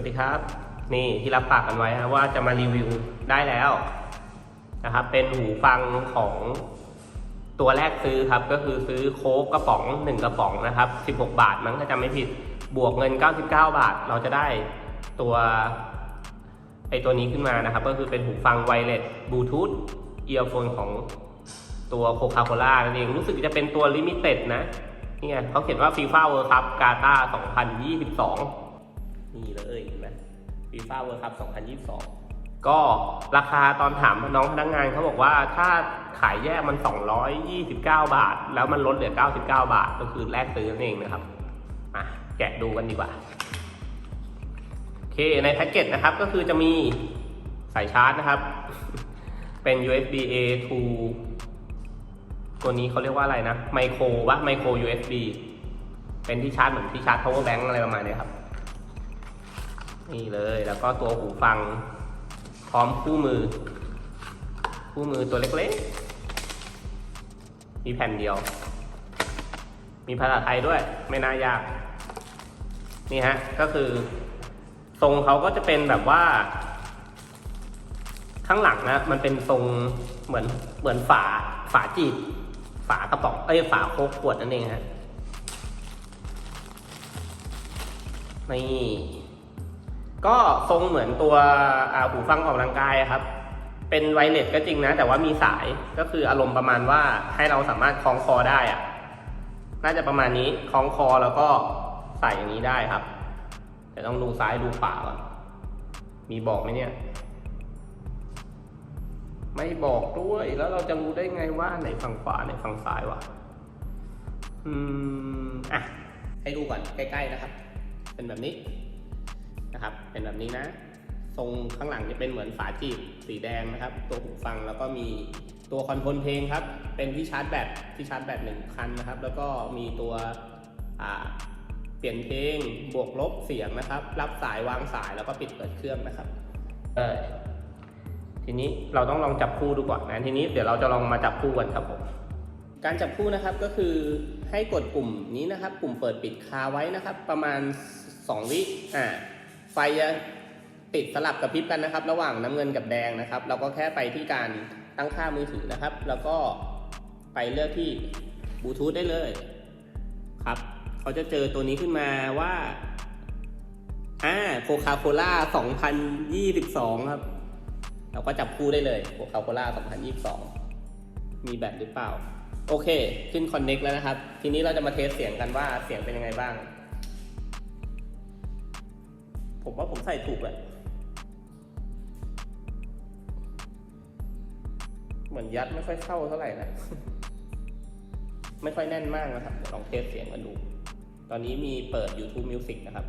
วัสดีครับ นี่ที่รับปากกันไว้นะว่าจะมารีวิวได้แล้วนะครับ เป็นหูฟังของตัวแรกซื้อครับ ก็คือซื้อโค้กกระป๋องหนึ่งกระป๋องนะครับ 16 บาทมั้งถ้าจำไม่ผิดบวกเงิน 99 บาท เราจะได้ตัวไอตัวนี้ขึ้นมานะครับ ก็คือเป็นหูฟังไวเลสบลูทูธเอียร์โฟนของตัวโคคาโคล่านั่นเองรู้สึกจะเป็นตัวลิมิเต็ดนะนี่ไงเขาเขียนว่าฟีฟ่าเวิร์คัพกาตา2022 นี่เลยเห็นไหมฟีฟ่าเวิร์คัพ2022 ก็ราคาตอนถามน้องพนักงานเขาบอกว่าถ้าขายแยกมัน 229 บาท แล้วมันลดเหลือ 99 บาท ก็คือแลกซื้อนั่นเองนะครับมาแกะดูกันดีกว่า โอเคในแพ็กเกจนะครับก็คือจะมีสายชาร์จนะครับ เป็น USB A to ตัวนี้เขาเรียกว่าอะไรนะไมโครวะไมโคร USB เป็นที่ชาร์จเหมือนที่ชาร์จ power bank อะไรประมาณนี้ครับ นี่เลยแล้วก็ตัวหูฟังพร้อมคู่มือ คู่มือตัวเล็กๆ มีแผ่นเดียว มีภาษาไทยด้วยไม่น่ายาก นี่ฮะ ก็คือทรงเขาก็จะเป็นแบบว่า ข้างหลังนะ มันเป็นทรงเหมือนเหมือนฝาฝาจีบฝากระป๋องเอ้ยฝาโค้กขวดนั่นเองฮะนี่ ก็ทรงเหมือนตัวหูฟังออกกำลังกายครับ เป็นไวเลสก็จริงนะ แต่ว่ามีสายก็คืออารมณ์ประมาณว่าให้เราสามารถคล้องคอได้อะน่าจะประมาณนี้คล้องคอแล้วก็ใส่อย่างนี้ได้ครับแต่ต้องดูซ้ายดูขวาก่อนมีบอกไหมเนี่ย ไม่บอกด้วยแล้วเราจะรู้ได้ไงว่าไหนฝั่งขวาไหนฝั่งซ้ายวะอืมอะให้ดูก่อนใกล้ ๆนะครับ เป็นแบบนี้ นะครับ เป็นแบบนี้นะ ทรงข้างหลังจะเป็นเหมือนฝาจีบสีแดงนะครับ ตัวหูฟังแล้วก็มีตัวคอนโทรลเพลงครับ เป็นที่ชาร์จแบตที่ชาร์จแบตหนึ่งคันนะครับ แล้วก็มีตัวอ่าเปลี่ยนเพลงบวกลบเสียงนะครับ รับสายวางสายแล้วก็ปิดเปิดเครื่องนะครับ เออทีนี้เราต้องลองจับคู่ดูก่อนนะทีนี้เดี๋ยวเราจะลองมาจับคู่กันครับผมการจับคู่นะครับก็คือให้กดปุ่มนี้นะครับ ปุ่มเปิดปิดคาไว้นะครับ ประมาณ 2 วิอ่าไฟจะติดสลับกับพริบกันนะครับ ระหว่างน้ำเงินกับแดงนะครับ เราก็แค่ไปที่การตั้งค่ามือถือนะครับ แล้วก็ไปเลือกที่บลูทูธได้เลยครับเขาจะเจอตัวนี้ขึ้นมาว่าอ่าโคคาโคล่า2022 ครับ เราก็จับคู่ได้เลยโคคาโคล่า2022 มีแบตหรือเปล่า โอเค ขึ้น Connect แล้วนะครับ ทีนี้เราจะมาเทสเสียงกันว่าเสียงเป็นยังไงบ้าง ผมว่าผมใส่ถูกแหละเหมือนยัดไม่ค่อยเข้าเท่าไหร่นะ ไม่ค่อยแน่นมากนะครับ ลองเทสเสียงกันดู ตอนนี้มีเปิด YouTube Music นะครับ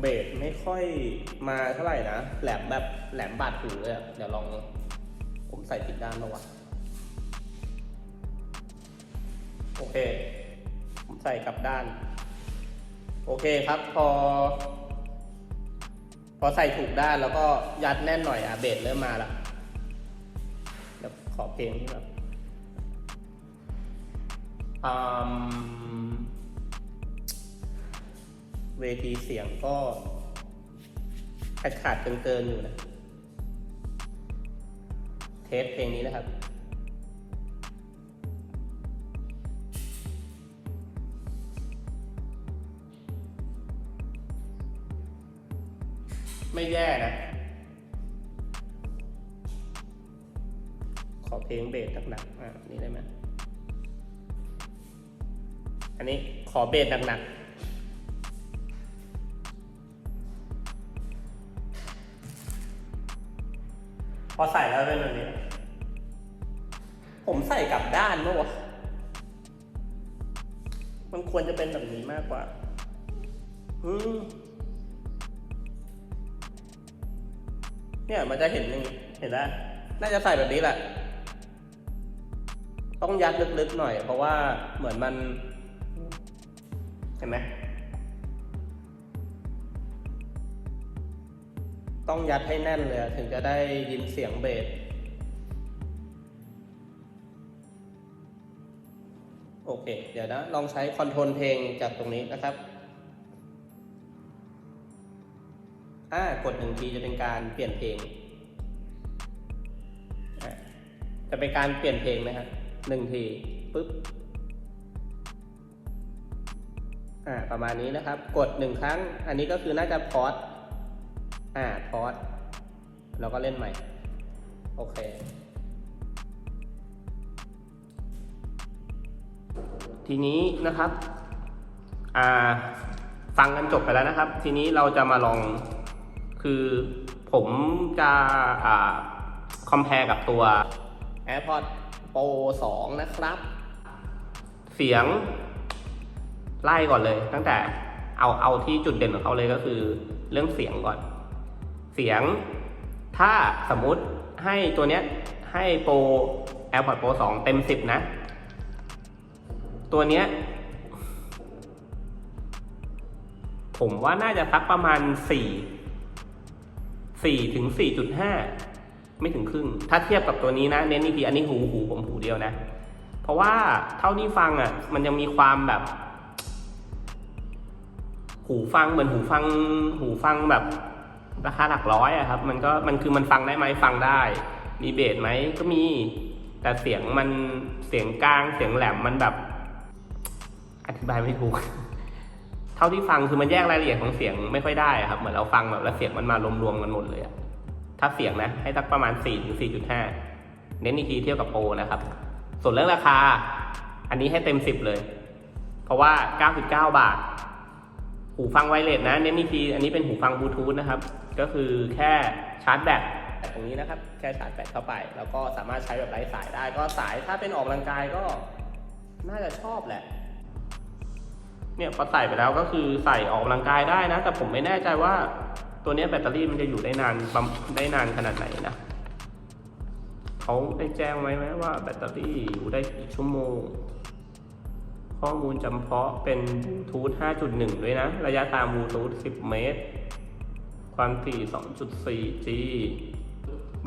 เบสไม่ค่อยมาเท่าไหร่นะ แหลมแบบแหลมบาดหูเลยอะเดี๋ยวลอง ใส่ผิดด้านมาวะโอเค ผมใส่กลับด้าน โอเคครับ พอ พอใส่ถูกด้านแล้วก็ยัดแน่นหน่อยอะเบสเริ่มมาละเดี๋ยวขอเพลงที่แบบอืมเวทีเสียงก็ขาดขาดเกินเกินๆอยู่นะ เทสเพลงนี้นะครับ ไม่แย่นะ ขอเพลงเบสหนักๆอะนี่ได้ไหมอันนี้ขอเบสหนักๆ พอใส่แล้วเป็นแบบนี้ ผมใส่กลับด้านเมื่อวะมันควรจะเป็นแบบนี้มากกว่า อืมเนี่ยมันจะเห็นอย่งนี้เห็นไหมน่าจะใส่แบบนี้แหละ ต้องยัดลึกๆหน่อย เพราะว่าเหมือนมัน เห็นไหม ต้องยัดให้แน่นเลยถึงจะได้ยินเสียงเบสโอเค เดี๋ยวนะ ลองใช้คอนโทรลเพลงจากตรงนี้นะครับอ่ากดหนึ่งทีจะเป็นการเปลี่ยนเพลง จะเป็นการเปลี่ยนเพลงไหมครับหนึ่งทีปุ๊บอ่าประมาณนี้นะครับ กดหนึ่งครั้ง อันนี้ก็คือน่าจะพอด อ่าพอสเราก็เล่นใหม่ โอเค ทีนี้นะครับ อ่า ฟังกันจบไปแล้วนะครับ ทีนี้เราจะมาลอง คือผมจะอ่าคอมเพลกับตัว AirPods Pro 2 นะครับ เสียงไล่ก่อนเลย ตั้งแต่เอาเอาที่จุดเด่นของเขาเลยก็คือเรื่องเสียงก่อน เสียง ถ้าสมมุติให้ตัวเนี้ยให้โปร AirPods Pro 2 เต็ม 10 นะ ตัวเนี้ย ผมว่าน่าจะสักประมาณ 4 4ถึง 4.5 ไม่ถึงครึ่ง ถ้าเทียบกับตัวนี้นะ เน้นอีกทีอันนี้หูหูผมหูเดียวนะ เพราะว่าเท่าที่ฟังอะ มันยังมีความแบบ หูฟังเหมือนหูฟัง หูฟังแบบ ราคาหลักร้อยอะครับ มันก็มันคือมันฟังได้ไหมฟังได้ มีเบสไหมก็มี แต่เสียงมันเสียงกลางเสียงแหลมมันแบบ อธิบายไม่ถูก เท่าที่ฟังคือมันแยกรายละเอียดของเสียงไม่ค่อยได้อะครับ เหมือนเราฟังแบบแล้วเสียงมันมารวมๆกันหมดเลยอะถ้าเสียงนะ ให้สักประมาณ4ถึง4.5 เน้นอีกทีเทียบกับโปรนะครับ ส่วนเรื่องราคา อันนี้ให้เต็ม 10 เลย เพราะว่า 99 บาท หูฟังไวเลสนะ เน้นอีกที อันนี้เป็นหูฟังบลูทูธนะครับ ก็คือแค่ชาร์จแบตตรงนี้นะครับ แค่ชาร์จแบตเข้าไป แล้วก็สามารถใช้แบบไร้สายได้ ก็สายถ้าเป็นออกกำลังกายก็น่าจะชอบแหละ เนี่ยพอใส่ไปแล้วก็คือใส่ออกกำลังกายได้นะ แต่ผมไม่แน่ใจว่าตัวนี้แบตเตอรี่มันจะอยู่ได้นานได้นานขนาดไหนนะเขาได้แจ้งไว้ไหมว่าแบตเตอรี่อยู่ได้กี่ชั่วโมง ข้อมูลจำเพาะเป็นบลูทูธ5.1 ด้วยนะ ระยะตามบลูทูธ10 เมตร ความถี่ 2.4G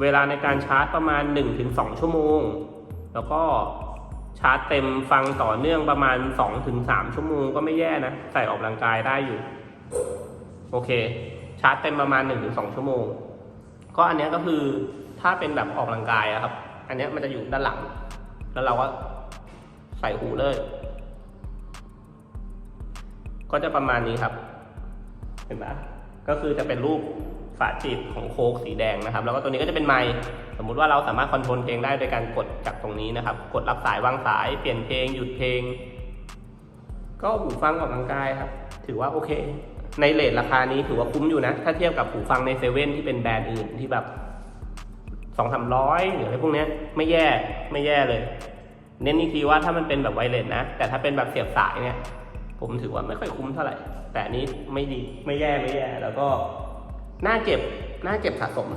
เวลาในการชาร์จประมาณ 1-2 ชั่วโมง แล้วก็ชาร์จเต็มฟังต่อเนื่องประมาณ 2-3 ชั่วโมงก็ไม่แย่นะ ใส่ออกกำลังกายได้อยู่ โอเค ชาร์จเต็มประมาณ 1-2 ชั่วโมง ก็อันนี้ก็คือถ้าเป็นแบบออกกำลังกายอะครับ อันนี้มันจะอยู่ด้านหลัง แล้วเราก็ใส่หูเลย ก็จะประมาณนี้ครับ เห็นไหม ก็คือจะเป็นรูปฝาจีบของโค้กสีแดงนะครับ แล้วก็ตัวนี้ก็จะเป็นไมค์สมมุติว่าเราสามารถคอนโทรลเพลงได้โดยการกดจากตรงนี้นะครับ กดรับสายวางสายเปลี่ยนเพลงหยุดเพลง ก็หูฟังออกกำลังกายครับ ถือว่าโอเค ในเลทราคานี้ถือว่าคุ้มอยู่นะ ถ้าเทียบกับหูฟังในเซเว่นที่เป็นแบรนด์อื่นที่แบบสองสามร้อยหรืออะไรพวกนี้ไม่แย่ไม่แย่เลย เน้นอีกทีว่าถ้ามันเป็นแบบไวเลสนะ แต่ถ้าเป็นแบบเสียบสายเนี่ย ผมถือว่าไม่ค่อยคุ้มเท่าไหร่ แต่อันนี้ไม่ดีไม่แย่ไม่แย่ แล้วก็น่าเก็บน่าเก็บสะสม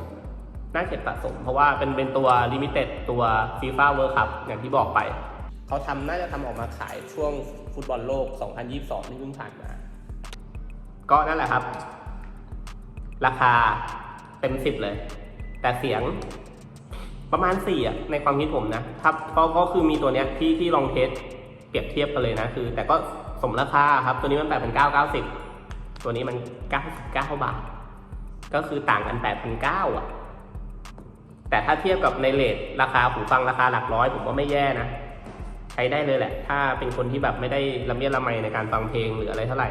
น่าเก็บสะสม เพราะว่าเป็นเป็นตัวลิมิเต็ดตัวฟีฟ่าเวิร์คัพอย่างที่บอกไป เขาทำน่าจะทำออกมาขายช่วงฟุตบอลโลก 2022 ที่เพิ่งผ่านมา ก็นั่นแหละครับ ราคาเต็มสิบเลย แต่เสียงประมาณสี่อะในความคิดผมนะ ครับก็ก็คือมีตัวเนี้ยที่ที่ลองเทส เปรียบเทียบกันเลยนะคือ แต่ก็สมราคาครับ ตัวนี้มันแปดพันเก้าเก้าสิบตัวนี้มันเก้าสิบเก้าบาท ก็คือต่างกันแปดพันเก้าอะแต่ถ้าเทียบกับในเลทราคาหูฟังราคาหลักร้อย ผมว่าไม่แย่นะ ใช้ได้เลยแหละ ถ้าเป็นคนที่แบบไม่ได้ละเมียดละไมในการฟังเพลงหรืออะไรเท่าไหร่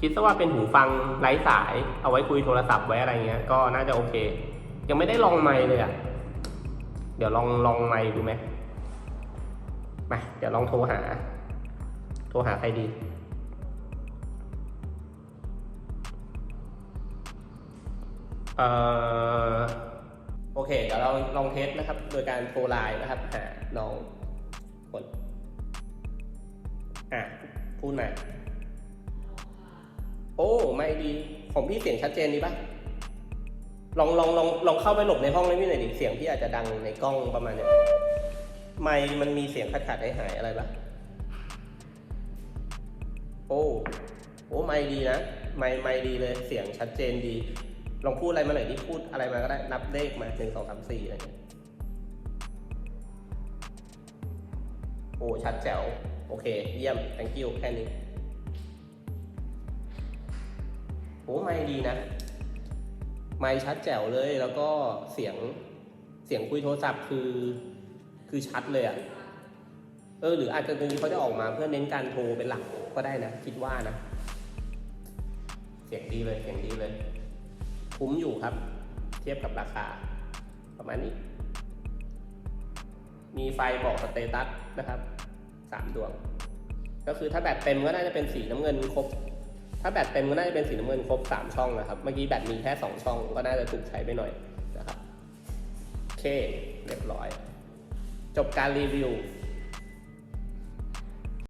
คิดซะว่าเป็นหูฟังไร้สาย เอาไว้คุยโทรศัพท์ไว้อะไรเงี้ย ก็น่าจะโอเค ยังไม่ได้ลองไมเลยอะ เดี๋ยวลองลองไมดูไหมมาเดี๋ยวลองโทรหา ทรหาใครดี เอ่อ โอเค เดี๋ยวเราลองเทสนะครับ โดยการโทรไลน์นะครับ หาน้องคน อะ พูดมาโอ้ ไม่ดีของพี่เสียงชัดเจนดีปะลองลองลองลองเข้าไปหลบในห้องนี้พี่หน่อยดิ เสียงพี่อาจจะดังในกล้องประมาณเนี้ย ไม่มันมีเสียงขัดขัดหายหายอะไรปะ อ้โอ้ไม่ดีนะไม่ไม่ดีเลยเสียงชัดเจนดี ลองพูดอะไรมาหน่อยดิพูดอะไรมาก็ได้นับเลขมาหนึ่งสองสามสี่อะไรโอ้ชัดแจ๋วโออเค เยี่ยม thank you แค่นี้โอ้ไม่ดีนะ ไม่ชัดแจ๋วเลยแล้วก็เสียงเสียงคุยโทรศัพท์คือ คือชัดเลยอะ่ะ เออ หรืออาจจะตรงนี้เขาจะออกมาเพื่อเน้นการโทรเป็นหลัก ก็ได้นะ คิดว่านะ เสียงดีเลยเสียงดีเลย คุ้มอยู่ครับ เทียบกับราคา ประมาณนี้ มีไฟบอกสเตตัสนะครับสามดวง ก็คือถ้าแบตเต็มก็น่าจะเป็นสีน้ำเงินครบ ถ้าแบตเต็มก็น่าจะเป็นสีน้ำเงินครบสามช่องนะครับ เมื่อกี้แบตมีแค่สองช่อง ก็น่าจะถูกใช้ไปหน่อยนะครับโอเคเรียบร้อย จบการรีวิว